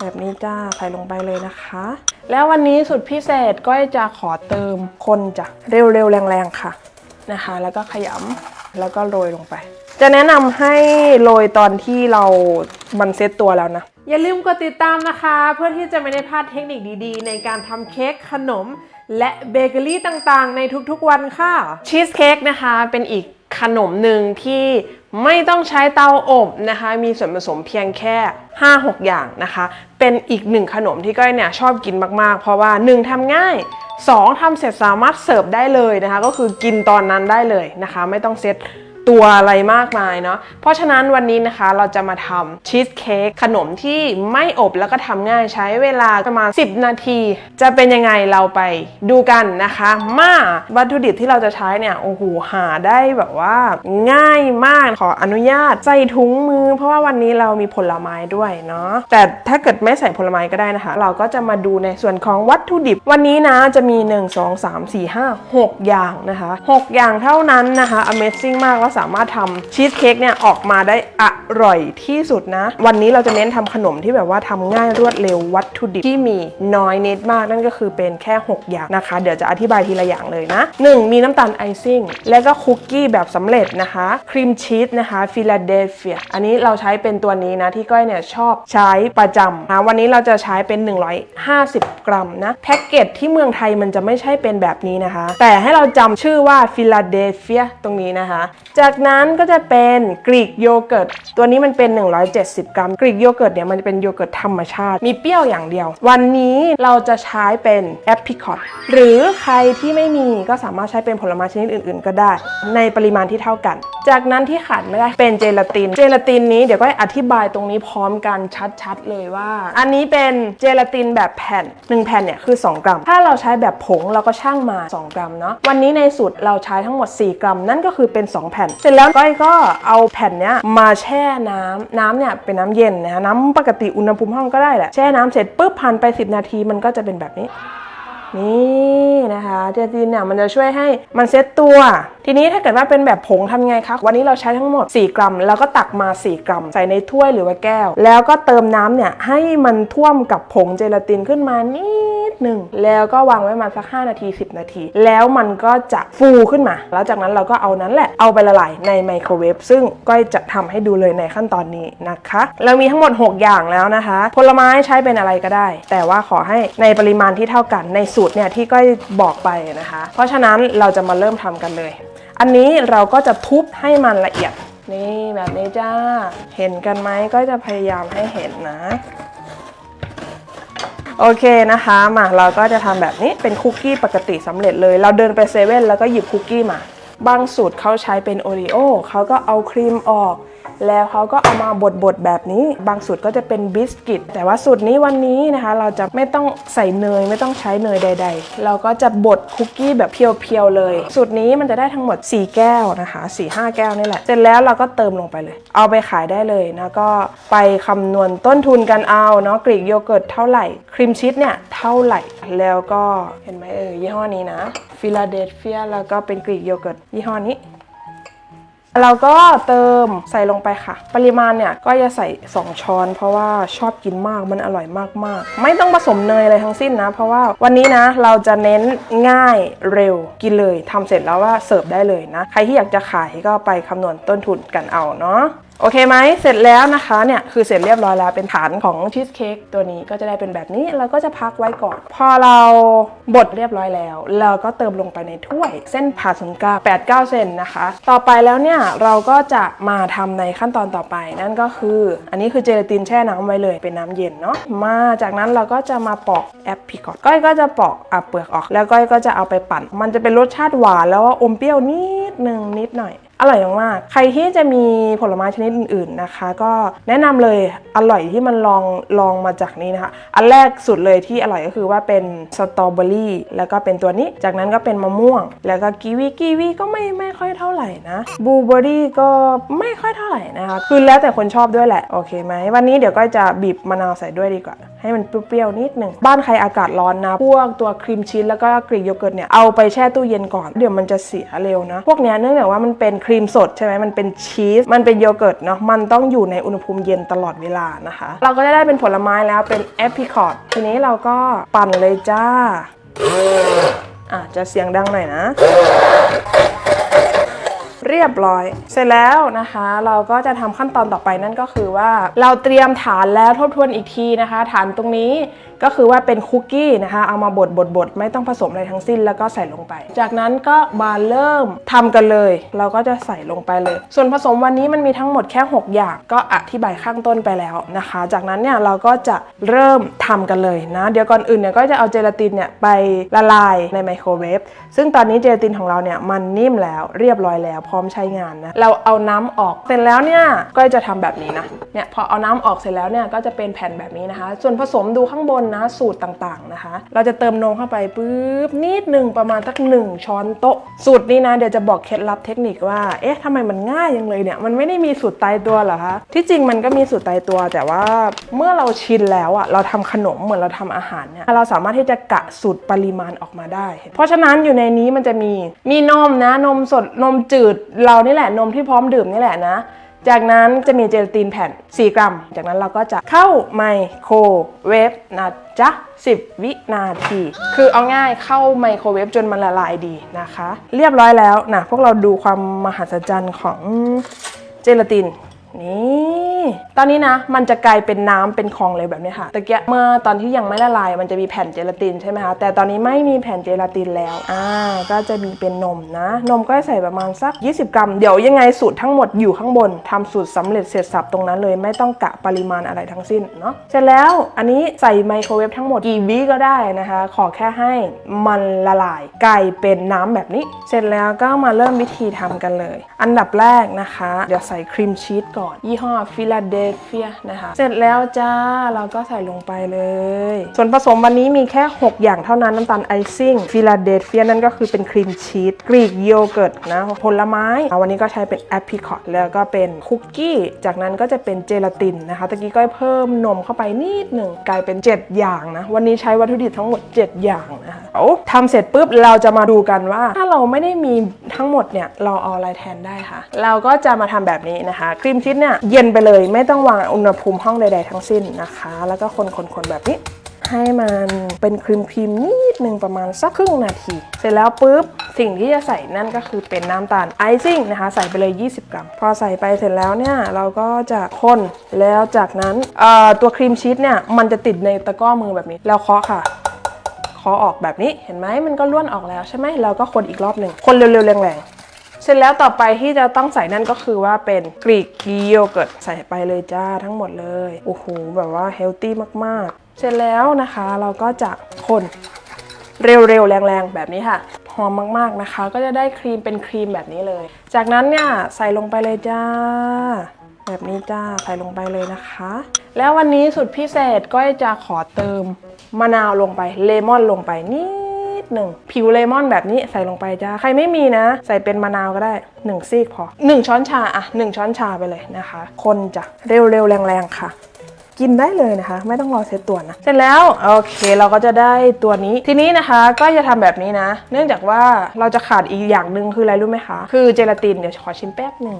แบบนี้จ้าใส่ลงไปเลยนะคะ แล้ววันนี้สุดพิเศษก็จะขอเติมคนจ้ะเร็วๆ แรงๆ ค่ะนะคะ แล้วก็ขยำแล้วก็โรยลงไป จะแนะนำให้โรยตอนที่เรามันเซตตัวแล้วนะ อย่าลืมกดติดตามนะคะ เพื่อที่จะไม่ได้พลาดเทคนิคดีๆ ในการทำเค้กขนม และเบเกอรี่ต่างๆ ในทุกๆวันค่ะชีสเค้กนะคะเป็นอีก ขนมหนึ่งที่ไม่ต้องใช้เตาอบนะคะ มีส่วนผสมเพียงแค่ 5-6 อย่างนะคะ เป็นอีกหนึ่งขนมที่ก้อยเนี่ยชอบกินมากๆ เพราะว่า 1ทำง่าย 2ทำเสร็จสามารถเสิร์ฟได้เลยนะคะ ก็คือกินตอนนั้นได้เลยนะคะ ไม่ต้องเซต ตัวอะไรมากมายเนาะเพราะฉะนั้นวันนี้นะคะเราจะมาทำชีสเค้กขนมที่ไม่อบแล้วก็ทำง่ายใช้เวลาประมาณ 10 นาที จะเป็นยังไงเราไปดูกันนะคะ มาวัตถุดิบที่เราจะใช้เนี่ยโอ้โหหาได้แบบว่าง่ายมากขออนุญาตใส่ถุงมือ เพราะว่าวันนี้เรามีผลไม้ด้วยเนาะแต่ถ้าเกิดไม่ใส่ผลไม้ก็ได้นะคะ เราก็จะมาดูในส่วนของวัตถุดิบ วันนี้นะจะมี 1 2 3 4 5 6 อย่างนะคะ 6 อย่างเท่านั้นนะคะ Amazing มากแล้วสามารถทำชีสเค้กเนี่ยออกมาได้อร่อยที่สุดนะ วันนี้เราจะเน้นทำขนมที่แบบว่าทำง่ายรวดเร็ววัตถุดิบที่มีน้อยเนิดมากนั่นก็คือเป็นแค่ 6 อย่างนะคะ เดี๋ยวจะอธิบายทีละอย่างเลยนะ 1. มีน้ำตาลไอซิ่งและก็คุกกี้แบบสำเร็จนะคะครีมชีสนะคะฟิลาเดลเฟียอันนี้เราใช้เป็นตัวนี้นะที่ก้อยเนี่ยชอบใช้ประจำนะวันนี้เราจะใช้เป็น 150 กรัมนะแพ็กเกจที่เมืองไทยมันจะไม่ใช่เป็นแบบนี้นะคะ แต่ให้เราจำชื่อว่าฟิลาเดลเฟียตรงนี้นะคะ จะากนั้นก็จะเป็นกรีกโยเกิร์ต ตัวนี้มันเป็น 170 กรัม กรีกโยเกิร์ตเนี่ยมันจะเป็นโยเกิร์ตธรรมชาติ มีเปรี้ยวอย่างเดียว วันนี้เราจะใช้เป็นแอป i ิคอตหรือใครที่ไม่มีก็สามารถใช้เป็นผลไม้ชนิดอื่น ๆ ก็ได้ ในปริมาณที่เท่ากัน จากนั้นที่ขาดไม่ได้เป็นเจลาติน เจลาตินนี้เดี๋ยวก็อธิบายตรงนี้พร้อมกันชัดๆเลยว่า อันนี้เป็นเจลาตินแบบแผ่น 1 แผ่นเนี่ยคือ 2 กรัม ถ้าเราใช้แบบผงเราก็ช่างมา 2 กรัมเนาะวันนี้ในสูตรเราใช้ทั้งหมด 4 กรัม นั่นก็คือเป็น 2 แผ่น เสร็จแล้วก้อยก็เอาแผ่นเนี้ยมาแช่น้ำน้ำเนี่ยเป็นน้ำเย็นนะน้ำปกติอุณหภูมิห้องก็ได้แหละแช่น้ำเสร็จปุ๊บผ่านไป 10 นาทีมันก็จะเป็นแบบนี้ นี่นะคะเจลาตินเนี่ยมันจะช่วยให้มันเซ็ตตัว ทีนี้ถ้าเกิดว่าเป็นแบบผงทำไงคะวันนี้เราใช้ทั้งหมด 4 กรัม แล้วก็ตักมา 4 กรัม ใส่ในถ้วยหรือว่าแก้ว แล้วก็เติมน้ำเนี่ยให้มันท่วมกับผงเจลาตินขึ้นมานิดหนึ่งแล้วก็วางไว้ประมาณสัก 5 นาที 10 นาที แล้วมันก็จะฟูขึ้นมา แล้วจากนั้นเราก็เอานั้นแหละเอาไปละลายในไมโครเวฟซึ่งก้อยจะทำให้ดูเลยในขั้นตอนนี้นะคะ เรามีทั้งหมด 6 อย่างแล้วนะคะ ผลไม้ใช้เป็นอะไรก็ได้ แต่ว่าขอให้ในปริมาณที่เท่ากันในสูตรเนี่ยที่ก้อยบอกไปนะคะ เพราะฉะนั้นเราจะมาเริ่มทำกันเลย อันนี้เราก็จะทุบให้มันละเอียดนี่แบบนี้จ้า เห็นกันไหมก็จะพยายามให้เห็นนะ โอเคนะคะมาเราก็จะทำแบบนี้เป็นคุกกี้ปกติสำเร็จเลย เราเดินไปเซเว่นแล้วก็หยิบคุกกี้มา บางสูตรเขาใช้เป็นโอรีโอเขาก็เอาครีมออก แล้วเขาก็เอามาบดๆแบบนี้ บางสูตรก็จะเป็นบิสกิต แต่ว่าสูตรนี้วันนี้นะคะ เราจะไม่ต้องใส่เนยไม่ต้องใช้เนยใด ๆ เราก็จะบดคุกกี้แบบเพียวๆเลย สูตรนี้มันจะได้ทั้งหมด 4 แก้วนะคะ4 5แก้วนี่แหละ เสร็จแล้วเราก็เติมลงไปเลย เอาไปขายได้เลยนะก็ไปคำนวณต้นทุนกันเอาเนาะกรีกโยเกิร์ตเท่าไหร่ ครีมชีสเนี่ยเท่าไหร่แล้วก็เห็นไหมเออยี่ห้อนี้นะฟิลาเดลเฟียแล้วก็เป็นกรีกโยเกิร์ตยี่ห้อนี้ เราก็เติมใส่ลงไปค่ะ ปริมาณเนี่ยก็จะใส่ 2 ช้อน เพราะว่าชอบกินมากมันอร่อยมากๆ ไม่ต้องผสมเนยอะไรทั้งสิ้นนะ เพราะว่าวันนี้นะเราจะเน้นง่ายเร็วกินเลยทำเสร็จแล้วว่าเสิร์ฟได้เลยนะ ใครที่อยากจะขายก็ไปคำนวณต้นทุนกันเอาเนาะ โอเคไหมเสร็จแล้วนะคะเนี่ยคือเสร็จเรียบร้อยแล้วเป็นฐานของชีสเค้กตัวนี้ก็จะได้เป็นแบบนี้เราก็จะพักไว้ก่อน พอเราบดเรียบร้อยแล้ว เราก็เติมลงไปในถ้วยเส้นผ่าศูนย์กลาง8 9 เซนนะคะ ต่อไปแล้วเนี่ยเราก็จะมาทำในขั้นตอนต่อไป นั่นก็คือ อันนี้คือเจลาตินแช่น้ำไว้เลยเป็นน้ำเย็นเนาะมาจากนั้นเราก็จะมาปอกแอปพิคอตก้อยก็จะปอกอะเปลือกออก แล้วก้อยก็จะเอาไปปั่น มันจะเป็นรสชาติหวานแล้วอมเปรี้ยวนิดนึงนิดหน่อย อร่อยมากๆ ใครที่จะมีผลไม้ชนิดอื่นๆนะคะ ก็แนะนำเลยอร่อยที่มันลองลองมาจากนี้นะคะ อันแรกสุดเลยที่อร่อยก็คือว่าเป็นสตรอเบอรี่แล้วก็เป็นตัวนี้ จากนั้นก็เป็นมะม่วง แล้วก็กีวีกีวีก็ไม่ไม่ค่อยเท่าไหร่นะบลูเบอรี่ก็ไม่ค่อยเท่าไหร่นะคะ คือแล้วแต่คนชอบด้วยแหละ โอเคไหมวันนี้เดี๋ยวก็จะบีบมะนาวใส่ด้วยดีกว่าให้มันเปรี้ยวๆนิดหนึ่งบ้านใครอากาศร้อนนะ พวกตัวครีมชีสแล้วก็กรีกโยเกิร์ตเนี่ยเอาไปแช่ตู้เย็นก่อน เดี๋ยวมันจะเสียเร็วนะ พวกเนี้ยเนื่องจากว่ามันเป็นครีมสดใช่ไหมมันเป็นชีส มันเป็นโยเกิร์ตเนาะ มันต้องอยู่ในอุณหภูมิเย็นตลอดเวลานะคะ เราก็จะได้เป็นผลไม้แล้วเป็นแอป i ิคอ t ทีนี้เราก็ปั่นเลยจ้าอะจะเสียงดังหน่อยนะ เรียบร้อย เสร็จแล้วนะคะ เราก็จะทำขั้นตอนต่อไปนั่นก็คือว่าเราเตรียมฐานแล้วทบทวนอีกทีนะคะ ฐานตรงนี้ก็คือว่าเป็นคุกกี้นะคะ เอามาบดบดบดไม่ต้องผสมอะไรทั้งสิ้นแล้วก็ใส่ลงไป จากนั้นก็มาเริ่มทำกันเลย เราก็จะใส่ลงไปเลย ส่วนผสมวันนี้มันมีทั้งหมดแค่ 6 อย่างก็อธิบายข้างต้นไปแล้วนะคะ จากนั้นเนี่ยเราก็จะเริ่มทำกันเลยนะ เดี๋ยวก่อนอื่นเนี่ยก็จะเอาเจลาตินเนี่ยไปละลายในไมโครเวฟซึ่งตอนนี้เจลาตินของเราเนี่ยมันนิ่มแล้วเรียบร้อยแล้วพร้อมใช้งานนะ เราเอาน้ำออกเสร็จแล้วเนี่ยก็จะทำแบบนี้นะ เนี่ยพอเอาน้ำออกเสร็จแล้วเนี่ยก็จะเป็นแผ่นแบบนี้นะคะ ส่วนผสมดูข้างบนนะสูตรต่างๆนะคะ เราจะเติมนมเข้าไปปุ๊บนิดหนึ่งประมาณสักหนึ่งช้อนโต๊ะ สูตรนี้นะเดี๋ยวจะบอกเคล็ดลับเทคนิคว่า เอ๊ะทำไมมันง่ายยังเลยเนี่ย มันไม่ได้มีสูตรตายตัวเหรอคะ ที่จริงมันก็มีสูตรตายตัว แต่ว่าเมื่อเราชินแล้วอะเราทำขนมเหมือนเราทำอาหารเนี่ย เราสามารถที่จะกะสูตรปริมาณออกมาได้ เพราะฉะนั้นอยู่ในนี้มันจะมี มีนมนะ นมสด นมจืดเรานี่แหละนมที่พร้อมดื่มนี่แหละนะ จากนั้นจะมีเจลาตินแผ่น 4 กรัม จากนั้นเราก็จะเข้าไมโครเวฟนะจ๊ะ 10 วินาที คือเอาง่ายเข้าไมโครเวฟจนมันละลายดีนะคะ เรียบร้อยแล้วนะพวกเราดูความมหัศจรรย์ของเจลาตินนี่ ตอนนี้นะ มันจะกลายเป็นน้ำเป็นคองเลยแบบนี้ค่ะตะเกียเมื่อตอนที่ยังไม่ละลาย มันจะมีแผ่นเจลาตินใช่ไหมคะแต่ตอนนี้ไม่มีแผ่นเจลาตินแล้วอ่าก็จะมีเป็นนมนะ นมก็ใส่ประมาณสัก 20 กรัม เดี๋ยวยังไงสูตรทั้งหมดอยู่ข้างบนทำสูตรสำเร็จเสร็จสับตรงนั้นเลยไม่ต้องกะปริมาณอะไรทั้งสิ้นเนาะเสร็จแล้วอันนี้ใส่ไมโครเวฟทั้งหมดกี่วิก็ได้นะคะ ขอแค่ให้มันละลายกลายเป็นน้ำแบบนี้ เสร็จแล้วก็มาเริ่มวิธีทำกันเลย อันดับแรกนะคะ เดี๋ยวใส่ครีมชีสก่อนยี่ห้อฟิลาเดลเฟียนะคะ เสร็จแล้วจ้าเราก็ใส่ลงไปเลย ส่วนผสมวันนี้มีแค่ 6 อย่างเท่านั้นน้ำตาลไอซิ่งฟิลาเดลเฟียนั่นก็คือเป็นครีมชีสกรีกโยเกิร์ตนะผลไม้วันนี้ก็ใช้เป็นแอปริคอตแล้วก็เป็นคุกกี้จากนั้นก็จะเป็นเจลาตินนะคะตะกี้ก็เพิ่มนมเข้าไปนิดหนึ่งกลายเป็น 7 อย่างนะ วันนี้ใช้วัตถุดิบทั้งหมด 7 อย่างนะคะเอาทำเสร็จปุ๊บเราจะมาดูกันว่า ถ้าเราไม่ได้มีทั้งหมดเนี่ยเราเอาอะไรแทนได้คะเราก็จะมาทำแบบนี้นะคะ ครีมชีสเนี่ยเย็นไปเลยไม่ต้องวางอุณหภูมิห้องใด ๆ ทั้งสิ้นนะคะ แล้วก็คนๆๆแบบนี้ ให้มันเป็นครีมครีมนิดนึงประมาณสักครึ่งนาที เสร็จแล้วปุ๊บสิ่งที่จะใส่นั่นก็คือเป็นน้ำตาลไอซิ่งนะคะ ใส่ไปเลย 20 กรัม พอใส่ไปเสร็จแล้วเนี่ยเราก็จะคนแล้วจากนั้นตัวครีมชีสเนี่ยมันจะติดในตะกร้อมือแบบนี้ แล้วเคาะค่ะเคาะออกแบบนี้เห็นไหมมันก็ล้วนออกแล้วใช่ไหมเราก็คนอีกรอบหนึ่งคนเร็วๆแรงๆ เสร็จแล้วต่อไปที่จะต้องใส่นั่นก็คือว่าเป็นกรีกโยเกิร์ตใส่ไปเลยจ้าทั้งหมดเลย โอ้โห แบบว่าเฮลตี้มากๆ เสร็จแล้วนะคะเราก็จะคนเร็วๆ แรงๆ แบบนี้ค่ะ หอมมากๆนะคะ ก็จะได้ครีมเป็นครีมแบบนี้เลย จากนั้นเนี่ยใส่ลงไปเลยจ้า แบบนี้จ้าใส่ลงไปเลยนะคะ แล้ววันนี้สุดพิเศษก็จะขอเติมมะนาวลงไปเลมอนลงไปนิด หนึ่งผิวเลมอนแบบนี้ใส่ลงไปจ้าใครไม่มีนะ ใส่เป็นมะนาวก็ได้ 1 ซีกพอ 1 ช้อนชาอะ 1 ช้อนชาไปเลยนะคะ คนจ้ะเร็วๆ แรงๆ ค่ะกินได้เลยนะคะ ไม่ต้องรอเซตตัวนะ เสร็จแล้วโอเคเราก็จะได้ตัวนี้ทีนี้นะคะก็จะทำแบบนี้นะ เนื่องจากว่าเราจะขาดอีกอย่างหนึ่งคืออะไรรู้ไหมคะ คือเจลาตินเดี๋ยวขอชิมแป๊บหนึ่ง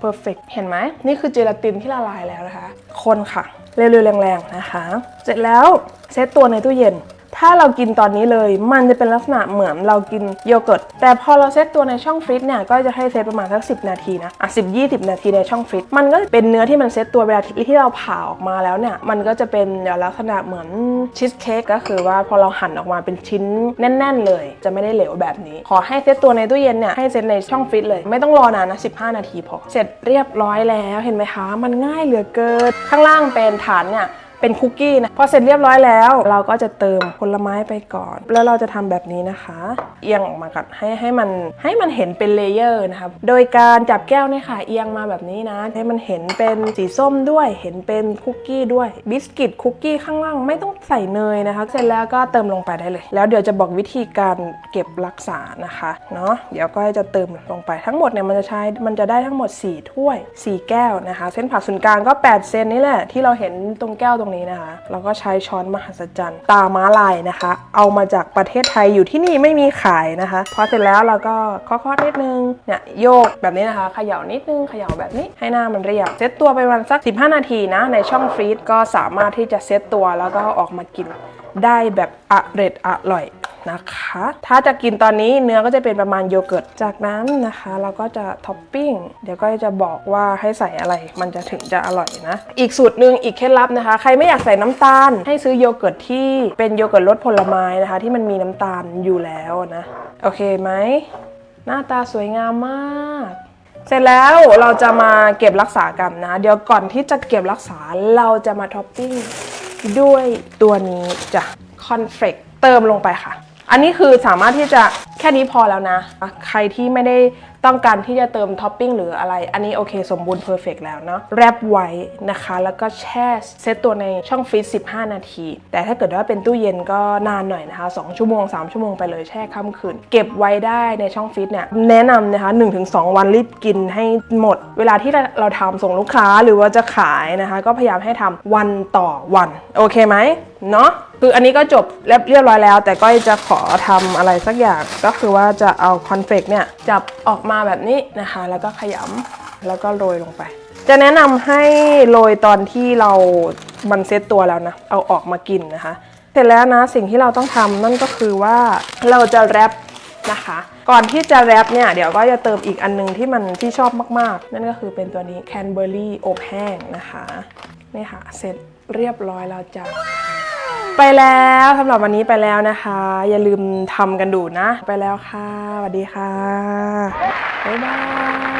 เพอร์เฟกเห็นไหมนี่คือเจลาตินที่ละลายแล้วนะคะ คนค่ะ เร็วๆแรงๆนะคะ เสร็จแล้วเซตตัวในตู้เย็น ถ้าเรากินตอนนี้เลย มันจะเป็นลักษณะเหมือนเรากินโยเกิร์ต แต่พอเราเซตตัวในช่องฟรีซเนี่ยก็จะให้เซตประมาณสัก 10 นาทีนะ อะ10 20นาทีในช่องฟรีซมันก็เป็นเนื้อที่มันเซตตัวเวลาที่เราผ่าออกมาแล้วเนี่ย มันก็จะเป็นลักษณะเหมือนชีสเค้กก็คือว่าพอเราหั่นออกมาเป็นชิ้นแน่น ๆ เลย จะไม่ได้เหลวแบบนี้ ขอให้เซตตัวในตู้เย็นเนี่ยให้เซตในช่องฟรีซเลยไม่ต้องรอนานนะ15 นาทีพอ เสร็จเรียบร้อยแล้วเห็นไหมคะ มันง่ายเหลือเกินข้างล่างเป็นฐานเนี่ย เป็นคุกกี้นะพอเสร็จเรียบร้อยแล้ว เราก็จะเติมผลไม้ไปก่อน แล้วเราจะทำแบบนี้นะคะ เอียงออกมาก่อนให้ให้มันให้มันเห็นเป็นเลเยอร์นะคะโดยการจับแก้วเนี่ยค่ะเอียงมาแบบนี้นะ ให้มันเห็นเป็นสีส้มด้วย เห็นเป็นคุกกี้ด้วยบิสกิตคุกกี้ข้างล่างไม่ต้องใส่เนยนะคะเสร็จแล้วก็เติมลงไปได้เลย แล้วเดี๋ยวจะบอกวิธีการเก็บรักษานะคะเนาะเดี๋ยวก็จะเติมลงไปทั้งหมดเนี่ยมันจะใช้มันจะได้ทั้งหมด 4 ถ้วย 4 แก้วนะคะ เส้นผ่าศูนย์กลางก็ 8 เซนนี่แหละที่เราเห็นตรงแก้วตรงนี้นะคะเราก็ใช้ช้อนมหัศจรรย์ ตาม้าลายนะคะ เอามาจากประเทศไทยอยู่ที่นี่ไม่มีขายนะคะพอเสร็จแล้วเราก็เคาะๆนิดนึงเนี่ยโยกแบบนี้นะคะเขย่านิดนึงเขย่าแบบนี้ให้หน้ามันเรียบเซตตัวไปวันสัก 15 นาทีนะในช่องฟรีซก็สามารถที่จะเซตตัวแล้วก็ออกมากินได้แบบอร็ดอร่อย นะคะ ถ้าจะกินตอนนี้เนื้อก็จะเป็นประมาณโยเกิร์ต จากนั้นนะคะ เราก็จะท็อปปิ้ง เดี๋ยวก็จะบอกว่าให้ใส่อะไร มันจะถึงจะอร่อยนะ อีกสูตรหนึ่งอีกเคล็ดลับนะคะ ใครไม่อยากใส่น้ำตาล ให้ซื้อโยเกิร์ตที่เป็นโยเกิร์ตรสผลไม้นะคะ ที่มันมีน้ำตาลอยู่แล้วนะ โอเคไหม หน้าตาสวยงามมากเสร็จแล้วเราจะมาเก็บรักษากันนะ เดี๋ยวก่อนที่จะเก็บรักษาเราจะมาท็อปปิ้งด้วยตัวนี้จ้ะคอนเฟลกเติมลงไปค่ะ อันนี้คือสามารถที่จะแค่นี้พอแล้วนะ ใครที่ไม่ได้ต้องการที่จะเติมท็อปปิ้งหรืออะไร อันนี้โอเค สมบูรณ์เพอร์เฟกแล้วเนาะแรปไว้นะคะ แล้วก็แช่เซตตัวในช่องฟรีซ15 นาที แต่ถ้าเกิดว่าเป็นตู้เย็นก็นานหน่อยนะคะ 2 ชั่วโมง 3 ชั่วโมงไปเลยแช่ค่ำคืน เก็บไว้ได้ในช่องฟรีซเนี่ย แนะนำนะคะ 1-2 วันรีบกินให้หมด เวลาที่เราทำส่งลูกค้าหรือว่าจะขายนะคะ ก็พยายามให้ทำวันต่อวัน โอเคไหมเนาะ คืออันนี้ก็จบเรียบเรียบร้อยแล้ว แต่ก็จะขอทำอะไรสักอย่างก็คือว่าจะเอาคอนเฟกเนี่ยจับออกมาแบบนี้นะคะ แล้วก็ขยำแล้วก็โรยลงไป จะแนะนำให้โรยตอนที่เรามันเซตตัวแล้วนะ เอาออกมากินนะคะ เสร็จแล้วนะสิ่งที่เราต้องทำนั่นก็คือว่าเราจะแรปนะคะ ก่อนที่จะแรปเนี่ยเดี๋ยวก็จะเติมอีกอันนึงที่มันที่ชอบมากๆ นั่นก็คือเป็นตัวนี้แคนเบอร์รี่อบแห้งนะคะนี่ค่ะเสร็จเรียบร้อยแล้วจ้ะ ไปแล้วสำหรับวันนี้ไปแล้วนะคะ อย่าลืมทำกันดูนะ ไปแล้วค่ะสวัสดีค่ะ บ๊ายบาย